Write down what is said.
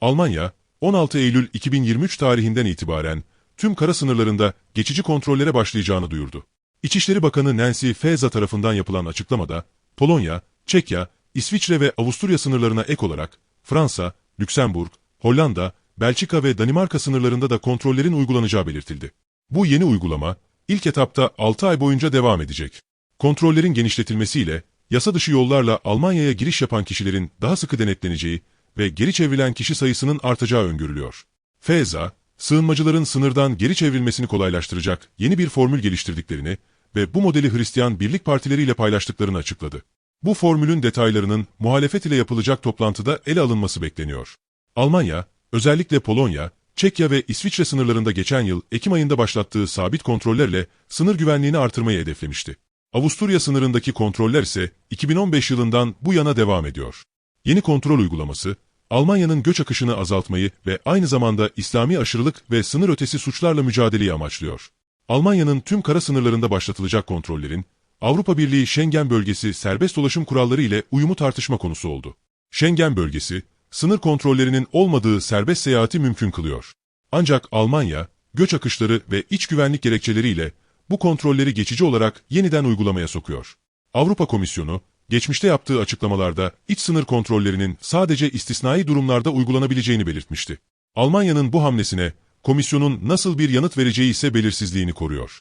Almanya, 16 Eylül 2023 tarihinden itibaren tüm kara sınırlarında geçici kontrollere başlayacağını duyurdu. İçişleri Bakanı Nancy Faeser tarafından yapılan açıklamada, Polonya, Çekya, İsviçre ve Avusturya sınırlarına ek olarak Fransa, Lüksemburg, Hollanda, Belçika ve Danimarka sınırlarında da kontrollerin uygulanacağı belirtildi. Bu yeni uygulama, ilk etapta 6 ay boyunca devam edecek. Kontrollerin genişletilmesiyle, yasa dışı yollarla Almanya'ya giriş yapan kişilerin daha sıkı denetleneceği ve geri çevrilen kişi sayısının artacağı öngörülüyor. FEZA, sığınmacıların sınırdan geri çevrilmesini kolaylaştıracak yeni bir formül geliştirdiklerini ve bu modeli Hristiyan birlik partileriyle paylaştıklarını açıkladı. Bu formülün detaylarının muhalefet ile yapılacak toplantıda ele alınması bekleniyor. Almanya, özellikle Polonya, Çekya ve İsviçre sınırlarında geçen yıl Ekim ayında başlattığı sabit kontrollerle sınır güvenliğini artırmayı hedeflemişti. Avusturya sınırındaki kontroller ise 2015 yılından bu yana devam ediyor. Yeni kontrol uygulaması, Almanya'nın göç akışını azaltmayı ve aynı zamanda İslami aşırılık ve sınır ötesi suçlarla mücadeleyi amaçlıyor. Almanya'nın tüm kara sınırlarında başlatılacak kontrollerin, Avrupa Birliği Schengen bölgesi serbest dolaşım kuralları ile uyumu tartışma konusu oldu. Schengen bölgesi, sınır kontrollerinin olmadığı serbest seyahati mümkün kılıyor. Ancak Almanya, göç akışları ve iç güvenlik gerekçeleriyle bu kontrolleri geçici olarak yeniden uygulamaya sokuyor. Avrupa Komisyonu, geçmişte yaptığı açıklamalarda iç sınır kontrollerinin sadece istisnai durumlarda uygulanabileceğini belirtmişti. Almanya'nın bu hamlesine komisyonun nasıl bir yanıt vereceği ise belirsizliğini koruyor.